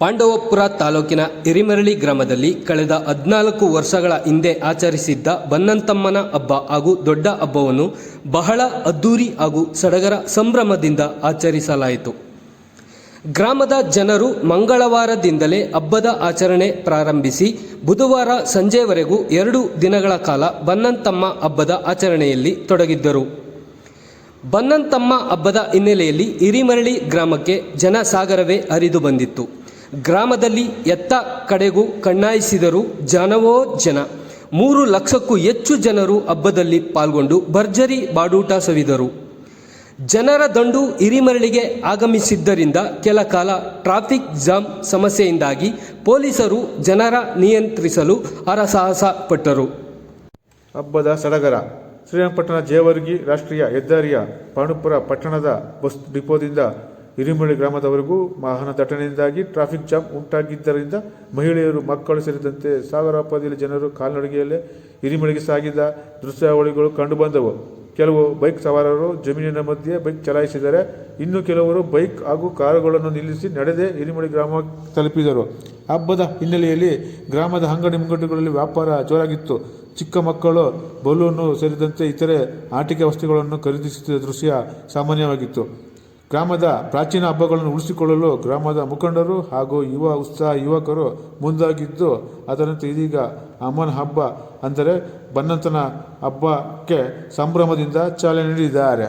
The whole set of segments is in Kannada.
ಪಾಂಡವಪುರ ತಾಲೂಕಿನ ಹಿರಿಮರಳಿ ಗ್ರಾಮದಲ್ಲಿ ಕಳೆದ ಹದಿನಾಲ್ಕು ವರ್ಷಗಳ ಹಿಂದೆ ಆಚರಿಸಿದ್ದ ಬನ್ನಂತಮ್ಮನ ಹಬ್ಬ ಹಾಗೂ ದೊಡ್ಡ ಹಬ್ಬವನ್ನು ಬಹಳ ಅದ್ದೂರಿ ಹಾಗೂ ಸಡಗರ ಸಂಭ್ರಮದಿಂದ ಆಚರಿಸಲಾಯಿತು. ಗ್ರಾಮದ ಜನರು ಮಂಗಳವಾರದಿಂದಲೇ ಹಬ್ಬದ ಆಚರಣೆ ಪ್ರಾರಂಭಿಸಿ, ಬುಧವಾರ ಸಂಜೆವರೆಗೂ ಎರಡು ದಿನಗಳ ಕಾಲ ಬನ್ನಂತಮ್ಮ ಹಬ್ಬದ ಆಚರಣೆಯಲ್ಲಿ ತೊಡಗಿದ್ದರು. ಬನ್ನಂತಮ್ಮ ಹಬ್ಬದ ಹಿನ್ನೆಲೆಯಲ್ಲಿ ಹಿರಿಮರಳಿ ಗ್ರಾಮಕ್ಕೆ ಜನಸಾಗರವೇ ಹರಿದು ಬಂದಿತ್ತು. ಗ್ರಾಮದಲ್ಲಿ ಎತ್ತ ಕಡೆಗೂ ಕಣ್ಣಾಯಿಸಿದರು ಜನವೋ ಜನ. ಮೂರು ಲಕ್ಷಕ್ಕೂ ಹೆಚ್ಚು ಜನರು ಹಬ್ಬದಲ್ಲಿ ಪಾಲ್ಗೊಂಡು ಭರ್ಜರಿ ಬಾಡೂಟ ಸವಿದರು. ಜನರ ದಂಡು ಹಿರಿಮರಳಿಗೆ ಆಗಮಿಸಿದ್ದರಿಂದ ಕೆಲ ಕಾಲ ಟ್ರಾಫಿಕ್ ಜಾಮ್ ಸಮಸ್ಯೆಯಿಂದಾಗಿ ಪೊಲೀಸರು ಜನರ ನಿಯಂತ್ರಿಸಲು ಹರಸಾಹಸ ಪಟ್ಟರು. ಹಬ್ಬದ ಸಡಗರ. ಶ್ರೀರಂಗಪಟ್ಟಣ ಜೇವರ್ಗಿ ರಾಷ್ಟ್ರೀಯ ಹೆದ್ದಾರಿಯ ಪಾಣುಪುರ ಪಟ್ಟಣದ ಬಸ್ ಡಿಪೋದಿಂದ ಹಿರಿಮಳಿ ಗ್ರಾಮದವರೆಗೂ ವಾಹನ ದಟ್ಟಣೆಯಿಂದಾಗಿ ಟ್ರಾಫಿಕ್ ಜಾಮ್ ಉಂಟಾಗಿದ್ದರಿಂದ ಮಹಿಳೆಯರು, ಮಕ್ಕಳು ಸೇರಿದಂತೆ ಸಾವಿರಾರು ಪದಿಯಲ್ಲಿ ಜನರು ಕಾಲ್ನಡಿಗೆಯಲ್ಲೇ ಹಿರಿಮಳೆಗೆ ಸಾಗಿದ ದೃಶ್ಯಾವಳಿಗಳು ಕಂಡುಬಂದವು. ಕೆಲವು ಬೈಕ್ ಸವಾರರು ಜಮೀನಿನ ಮಧ್ಯೆ ಬೈಕ್ ಚಲಾಯಿಸಿದರೆ ಇನ್ನು ಕೆಲವರು ಬೈಕ್ ಹಾಗೂ ಕಾರುಗಳನ್ನು ನಿಲ್ಲಿಸಿ ನಡೆದೇ ಹಿರಿಮಳೆ ಗ್ರಾಮ ತಲುಪಿದರು. ಹಬ್ಬದ ಹಿನ್ನೆಲೆಯಲ್ಲಿ ಗ್ರಾಮದ ಅಂಗಡಿ ಮುಂಗಟ್ಟುಗಳಲ್ಲಿ ವ್ಯಾಪಾರ ಜೋರಾಗಿತ್ತು. ಚಿಕ್ಕ ಮಕ್ಕಳು, ಬಲೂನು ಸೇರಿದಂತೆ ಇತರೆ ಆಟಿಕೆ ವಸ್ತುಗಳನ್ನು ಖರೀದಿಸುತ್ತಿದ್ದ ದೃಶ್ಯ ಸಾಮಾನ್ಯವಾಗಿತ್ತು. ಗ್ರಾಮದ ಪ್ರಾಚೀನ ಹಬ್ಬಗಳನ್ನು ಉಳಿಸಿಕೊಳ್ಳಲು ಗ್ರಾಮದ ಮುಖಂಡರು ಹಾಗೂ ಯುವ ಉತ್ಸಾಹ ಯುವಕರು ಮುಂದಾಗಿದ್ದು, ಅದರಂತೆ ಇದೀಗ ಅಮ್ಮನ ಹಬ್ಬ ಅಂದರೆ ಬನ್ನಂತನ ಹಬ್ಬಕ್ಕೆ ಸಂಭ್ರಮದಿಂದ ಚಾಲನೆ ನೀಡಿದ್ದಾರೆ.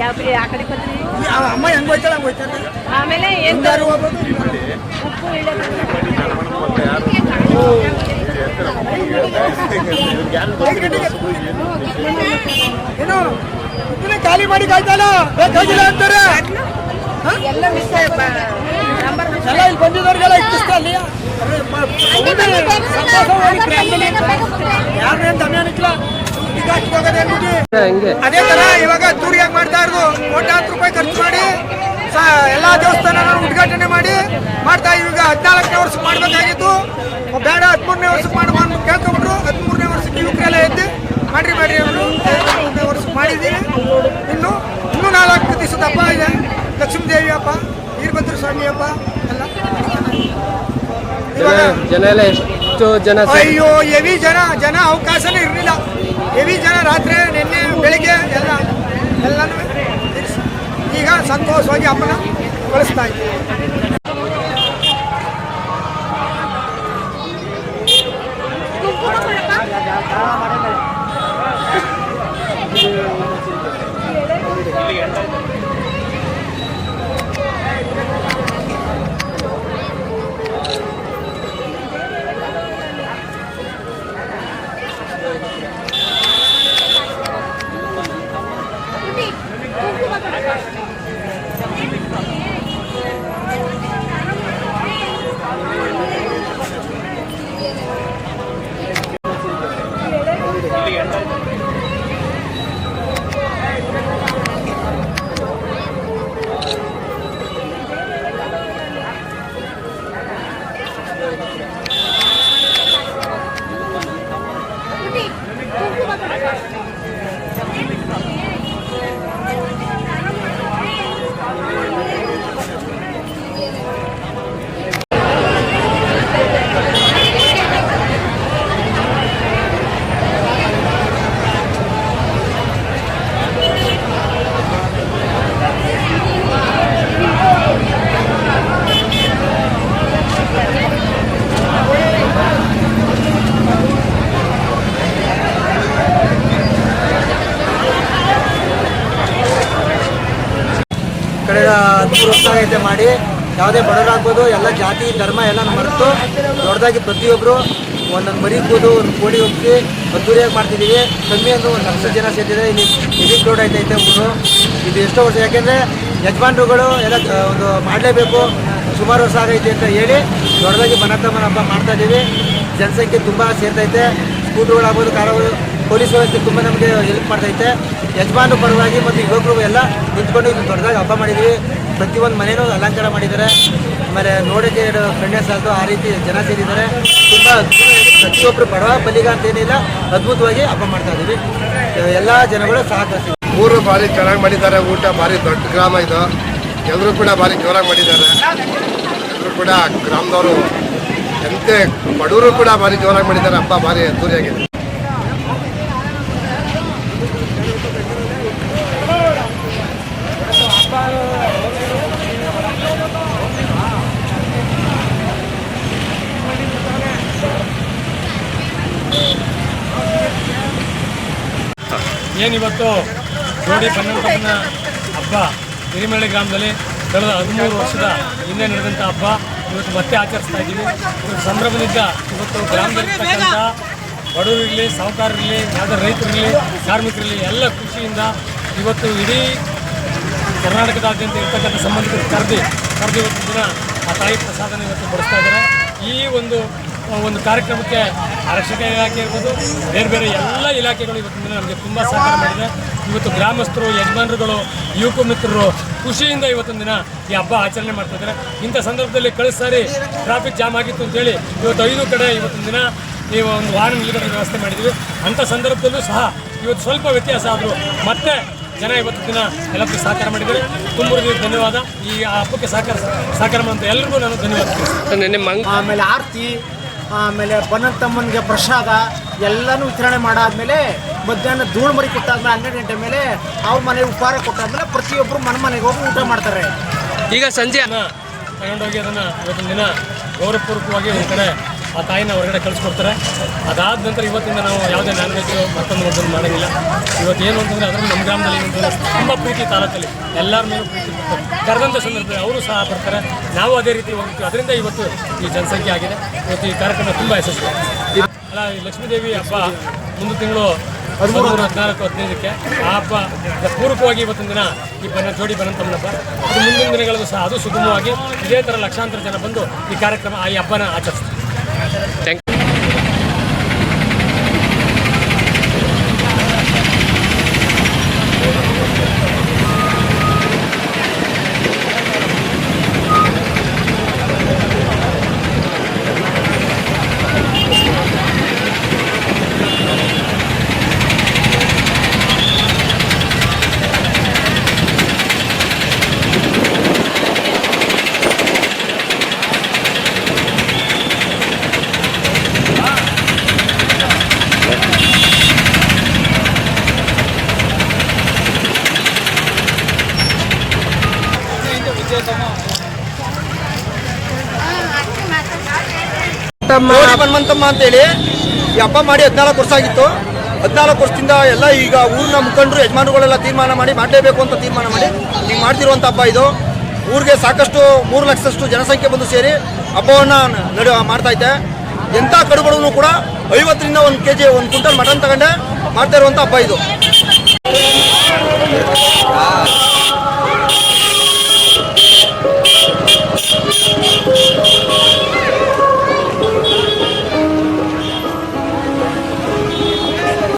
ಯಾವ ಆ ಕಡೆ ಬಂದ್ರಿ? ಅಮ್ಮ ಹೆಂಗ್ ಹೋಯ್ತಾಳ ಹಂಗ್ ಹೋಯ್ತಾಳೆ? ಆಮೇಲೆ ಏನ್ ಎಲ್ಲರೂ ಹೋಗ್ಬೋದು. ಉಪ್ಪು ಇಳೆ ಏನು? ಇದನ್ನ ಖಾಲಿ ಮಾಡಿ ಕಾಯ್ತಾಳ ಬೇಕಾಗಿಲ್ಲ ಅಂತಾರೆ. ಎಲ್ಲ ಮಿಸ್ ಎಲ್ಲ ಇಲ್ಲಿ ಬಂದಿದ್ದವ್ರಿಗೆಲ್ಲ ಇಷ್ಟ ಅಲ್ಲಿ ಯಾರನ್ನೇನು ದಮ್ಯಾನಿಕ್ಲ ಅದೇ ತರ ಇವಾಗ ತೂರಿಯಾಗಿ ಮಾಡ್ತಾ ಇರೋದು ಕೋಟ್ಯಾಂತರ ರೂಪಾಯಿ ಖರ್ಚು ಮಾಡಿ ಎಲ್ಲಾ ದೇವಸ್ಥಾನ ಉದ್ಘಾಟನೆ ಮಾಡಿ ಮಾಡ್ತಾ ಇವಾಗ ಹದಿನಾಲ್ಕನೇ ವರ್ಷ ಮಾಡಬೇಕಾಗಿತ್ತು. ಬೇಡ ಹದಿಮೂರನೇ ವರ್ಷ ಮಾಡಿ ಬಂದು ಕೇಳ್ಕೊಂಡ್ರು ಹದಿಮೂರನೇ ವರ್ಷಕ್ಕೆ ಯುವಕರೆಲ್ಲ ಎದ್ದು ಮಾಡ್ರಿ ಮಾಡ್ರಿ ಅವರು ಹದಿಮೂರನೇ ವರ್ಷ ಮಾಡಿದ್ದೀವಿ. ಇನ್ನು ಇನ್ನೂ ನಾಲ್ಕು ದಿವಸದ ಹಬ್ಬ ಇದೆ. ಲಕ್ಷ್ಮೀ ದೇವಿ ಹಬ್ಬ ವೀರಭದ್ರ ಸ್ವಾಮಿ ಹಬ್ಬ ಎಲ್ಲ. ಇವಾಗ ಜನ ಎಲ್ಲ ಎಷ್ಟು ಜನ ಅಯ್ಯೋ ಎವಿ ಜನ ಜನ ಅವಕಾಶನೇ ಇರಲಿಲ್ಲ. ಹೆವಿ ಜನ ರಾತ್ರಿ ನಿನ್ನೆ ಬೆಳಿಗ್ಗೆ ಎಲ್ಲ ಎಲ್ಲನೂ ಈಗ ಸಂತೋಷವಾಗಿ ಹಬ್ಬನ ಕಳಿಸ್ತಾ ಇದ್ದೀವಿ. ಆಗೈತೆ ಮಾಡಿ ಯಾವುದೇ ಬಡವರಾಗ್ಬೋದು, ಎಲ್ಲ ಜಾತಿ, ಧರ್ಮ ಎಲ್ಲ ಮರೆತು ದೊಡ್ಡದಾಗಿ ಪ್ರತಿಯೊಬ್ಬರು ಒಂದೊಂದು ಮರಿ ಕೂದು ಒಂದು ಕೋಳಿ ಹೋಗಿ ಅದ್ದೂರಿಯಾಗಿ ಮಾಡ್ತಿದ್ದೀವಿ. ಕಮ್ಮಿ ಅಂದ್ರೆ ಒಂದು ಲಕ್ಷ ಜನ ಸೇರಿದೆ ಇಲ್ಲಿ ಹೆವಿ ಕ್ರೌಡ್ ಐತೈತೆ ಊರು ಇದು ಎಷ್ಟೋ ವರ್ಷ. ಯಾಕೆಂದರೆ ಯಜಮಾನ್ರುಗಳು ಎಲ್ಲ ಒಂದು ಮಾಡಲೇಬೇಕು. ಸುಮಾರು ವರ್ಷ ಆಗೈತೆ ಅಂತ ಹೇಳಿ ದೊಡ್ಡದಾಗಿ ಮನತ್ತಮ್ಮನ ಹಬ್ಬ ಮಾಡ್ತಾ ಇದ್ದೀವಿ. ಜನಸಂಖ್ಯೆ ತುಂಬ ಸೇರ್ತೈತೆ ಸ್ಕೂಟ್ರುಗಳಾಗ್ಬೋದು ಕಾರುಗಳು ಪೊಲೀಸ್ ವ್ಯವಸ್ಥೆ ತುಂಬ ನಮಗೆ ಹೆಲ್ಪ್ ಮಾಡ್ತೈತೆ ಯಜಮಾನ ಪರವಾಗಿ ಮತ್ತು ಯುವಕರು ಎಲ್ಲ ನಿಂತ್ಕೊಂಡು ಇದು ದೊಡ್ಡದಾಗಿ ಹಬ್ಬ ಮಾಡಿದ್ವಿ ಪ್ರತಿಯೊಂದು ಮನೇನೂ ಅಲಂಕಾರ ಮಾಡಿದ್ದಾರೆ. ಆಮೇಲೆ ನೋಡೋಕ್ಕೆ ಫ್ರೆಂಡ್ಸ್ ಆಯಿತು ಆ ರೀತಿ ಜನ ಸೇರಿದ್ದಾರೆ. ತುಂಬ ಪ್ರತಿಯೊಬ್ಬರು ಬಡವ ಬಲಿಗ ಅಂತ ಏನಿಲ್ಲ. ಅದ್ಭುತವಾಗಿ ಹಬ್ಬ ಮಾಡ್ತಾ ಇದ್ದೀವಿ. ಎಲ್ಲ ಜನಗಳು ಸಹಕರಿಸಿ. ಊರು ಭಾರಿ ಚೆನ್ನಾಗಿ ಮಾಡಿದ್ದಾರೆ. ಊಟ ಭಾರಿ ದೊಡ್ಡ ಗ್ರಾಮ ಇದು. ಎಲ್ಲರೂ ಕೂಡ ಭಾರಿ ಜೋರಾಗಿ ಮಾಡಿದ್ದಾರೆ. ಎಲ್ಲರೂ ಕೂಡ ಗ್ರಾಮದವರು. ಎಂತೆ ಬಡವರು ಕೂಡ ಭಾರಿ ಜೋರಾಗಿ ಮಾಡಿದ್ದಾರೆ. ಹಬ್ಬ ಭಾರಿ ಅದ್ದೂರಿಯಾಗಿದೆ. ಏನಿವತ್ತು ಜೋಡಿ ಕನ್ನಡಪ್ಪನ ಹಬ್ಬ. ಹಿರಿಮಳ್ಳಿ ಗ್ರಾಮದಲ್ಲಿ ಕಳೆದ ಹದಿಮೂರು ವರ್ಷದ ಹಿಂದೆ ನಡೆದಂಥ ಹಬ್ಬ. ಇವತ್ತು ಮತ್ತೆ ಆಚರಿಸ್ತಾ ಇದ್ದೀವಿ. ಇವತ್ತು ಸಂಭ್ರಮದಿಂದ ಇವತ್ತು ಗ್ರಾಮದಲ್ಲಿರ್ತಕ್ಕಂಥ ಬಡವರಿರಲಿ, ಸಾಹುಕಾರರಿರಲಿ ಯಾವುದೇ ರೈತರಿರಲಿ, ಕಾರ್ಮಿಕರಿರಲಿ ಎಲ್ಲ ಖುಷಿಯಿಂದ ಇವತ್ತು ಇಡೀ ಕರ್ನಾಟಕದಾದ್ಯಂತ ಇರ್ತಕ್ಕಂಥ ಸಂಬಂಧಿಕರು ಕರೆದು ಕರೆದು ಇವತ್ತು ದಿನ ಆ ತಾಯಿ ಪ್ರಸಾದನ ಇವತ್ತು ಬಡಿಸ್ತಾ ಇದ್ದಾರೆ. ಈ ಒಂದು ಒಂದು ಕಾರ್ಯಕ್ರಮಕ್ಕೆ ಆರಕ್ಷಕ ಇಲಾಖೆ ಇರ್ಬೋದು ಬೇರೆ ಬೇರೆ ಎಲ್ಲ ಇಲಾಖೆಗಳು ಇವತ್ತಿನ ದಿನ ನಮಗೆ ತುಂಬ ಸಹಕಾರ ಮಾಡಿದೆ. ಇವತ್ತು ಗ್ರಾಮಸ್ಥರು ಯಜಮಾನರುಗಳು ಯುವಕ ಮಿತ್ರರು ಖುಷಿಯಿಂದ ಇವತ್ತಿನ ದಿನ ಈ ಹಬ್ಬ ಆಚರಣೆ ಮಾಡ್ತಾ ಇದ್ದಾರೆ. ಇಂಥ ಸಂದರ್ಭದಲ್ಲಿ ಕಳೆದ ಸಾರಿ ಟ್ರಾಫಿಕ್ ಜಾಮ್ ಆಗಿತ್ತು ಅಂತೇಳಿ ಇವತ್ತು ಐದು ಕಡೆ ಇವತ್ತಿನ ದಿನ ಈ ಒಂದು ವಾಹನ ನಿಲುಗಡೆ ವ್ಯವಸ್ಥೆ ಮಾಡಿದ್ದೀವಿ. ಅಂಥ ಸಂದರ್ಭದಲ್ಲೂ ಸಹ ಇವತ್ತು ಸ್ವಲ್ಪ ವ್ಯತ್ಯಾಸ ಆದರೂ ಮತ್ತೆ ಜನ ಇವತ್ತು ದಿನ ಎಲ್ಲರಿಗೂ ಸಹಕಾರ ಮಾಡಿದ್ದಾರೆ. ತುಂಬ ಧನ್ಯವಾದ. ಈ ಹಬ್ಬಕ್ಕೆ ಸಹಕಾರ ಸಹಕಾರ ಮಾಡಿದ ಎಲ್ಲರಿಗೂ ನಾನು ಧನ್ಯವಾದ ಆಮೇಲೆ ಆರತಿ ಆಮೇಲೆ ಬನ್ನಂತಮ್ಮನಿಗೆ ಪ್ರಸಾದ ಎಲ್ಲನೂ ವಿತರಣೆ ಮಾಡಾದ್ಮೇಲೆ ಮಧ್ಯಾಹ್ನ ಧೂಳು ಮರಿ ಕೊಟ್ಟಾದ್ಮೇಲೆ ಹನ್ನೆರಡು ಗಂಟೆ ಮೇಲೆ ಅವ್ರ ಮನೆಗೆ ಉಪಹಾರ ಕೊಟ್ಟಾದ್ಮೇಲೆ ಪ್ರತಿಯೊಬ್ಬರು ಮನೆ ಮನೆಗೆ ಹೋಗಿ ಊಟ ಮಾಡ್ತಾರೆ. ಈಗ ಸಂಜೆ ತಗೊಂಡೋಗಿ ಅದನ್ನು ಇವತ್ತಿನ ದಿನ ಗೌರವಪೂರ್ವಕವಾಗಿ ಒಂದು ಕಡೆ ಆ ತಾಯಿನ ಹೊರಗಡೆ ಕಳಿಸ್ಕೊಡ್ತಾರೆ. ಅದಾದ ನಂತರ ಇವತ್ತಿಂದ ನಾವು ಯಾವುದೇ ನಾನ್ ವೆಜ್ ಮತ್ತೊಂದು ಮತ್ತೊಂದು ಮಾಡೋಂಗಿಲ್ಲ. ಇವತ್ತು ಏನು ಅಂತಂದರೆ ಅದರಲ್ಲಿ ನಮ್ಮ ಗ್ರಾಮದಲ್ಲಿ ಏನಂತಂದರೆ ತುಂಬ ಪ್ರೀತಿ ತಾಲೂಕಲ್ಲಿ ಎಲ್ಲರ ಮೇಲೂ ಪ್ರೀತಿ ಬರ್ತಾರೆ ಕರೆದಂಥ ಸಂದರ್ಭದಲ್ಲಿ ಅವರು ಸಹ ಬರ್ತಾರೆ. ನಾವು ಅದೇ ರೀತಿ ಹೋಗ್ತೀವಿ. ಅದರಿಂದ ಇವತ್ತು ಈ ಜನಸಂಖ್ಯೆ ಆಗಿದೆ. ಇವತ್ತು ಈ ಕಾರ್ಯಕ್ರಮ ತುಂಬ ಯಶಸ್ವಿ. ಅಲ್ಲ ಲಕ್ಷ್ಮೀದೇವಿ ಹಬ್ಬ ಮುಂದಿನ ತಿಂಗಳು ಹದಿಮೂರು, ಹದಿನಾಲ್ಕು, ಹದಿನೈದಕ್ಕೆ. ಆ ಹಬ್ಬ ಪೂರ್ವಕವಾಗಿ ಇವತ್ತಿನ ದಿನ ಈ ಬನ್ನ ಜೋಡಿ ಬನ್ನಂತಮ್ಮನ ಹಬ್ಬ. ಮುಂದಿನ ದಿನಗಳಲ್ಲೂ ಸಹ ಅದು ಸುಗಮವಾಗಿ ಇದೇ ಥರ ಲಕ್ಷಾಂತರ ಜನ ಬಂದು ಈ ಕಾರ್ಯಕ್ರಮ ಈ ಹಬ್ಬನ ಆಚರಿಸ್ತಾರೆ. ಥ್ಯಾಂಕ್ ಹನುಮಂತಮ್ಮ ಅಂತೇಳಿ, ಈ ಹಬ್ಬ ಮಾಡಿ ಹದಿನಾಲ್ಕು ವರ್ಷ ಆಗಿತ್ತು. ಹದಿನಾಲ್ಕು ವರ್ಷದಿಂದ ಎಲ್ಲ ಈಗ ಊರಿನ ಮುಖಂಡರು, ಯಜಮಾನರುಗಳೆಲ್ಲ ತೀರ್ಮಾನ ಮಾಡಿ ಮಾಡಲೇಬೇಕು ಅಂತ ತೀರ್ಮಾನ ಮಾಡಿ ಈಗ ಮಾಡ್ತಿರುವಂಥ ಹಬ್ಬ ಇದು. ಊರಿಗೆ ಸಾಕಷ್ಟು ಮೂರು ಲಕ್ಷದಷ್ಟು ಜನಸಂಖ್ಯೆ ಬಂದು ಸೇರಿ ಹಬ್ಬವನ್ನು ಮಾಡ್ತಾ ಇದೆ ಎಂಥ ಕಡುಗಳನ್ನು ಕೂಡ ಐವತ್ತರಿಂದ ಒಂದು ಕೆ ಜಿ ಒಂದು ಕ್ವಿಂಟಲ್ ಮಟನ್ ತಗೊಂಡೆ ಮಾಡ್ತಾ ಇರುವಂಥ ಹಬ್ಬ ಇದು.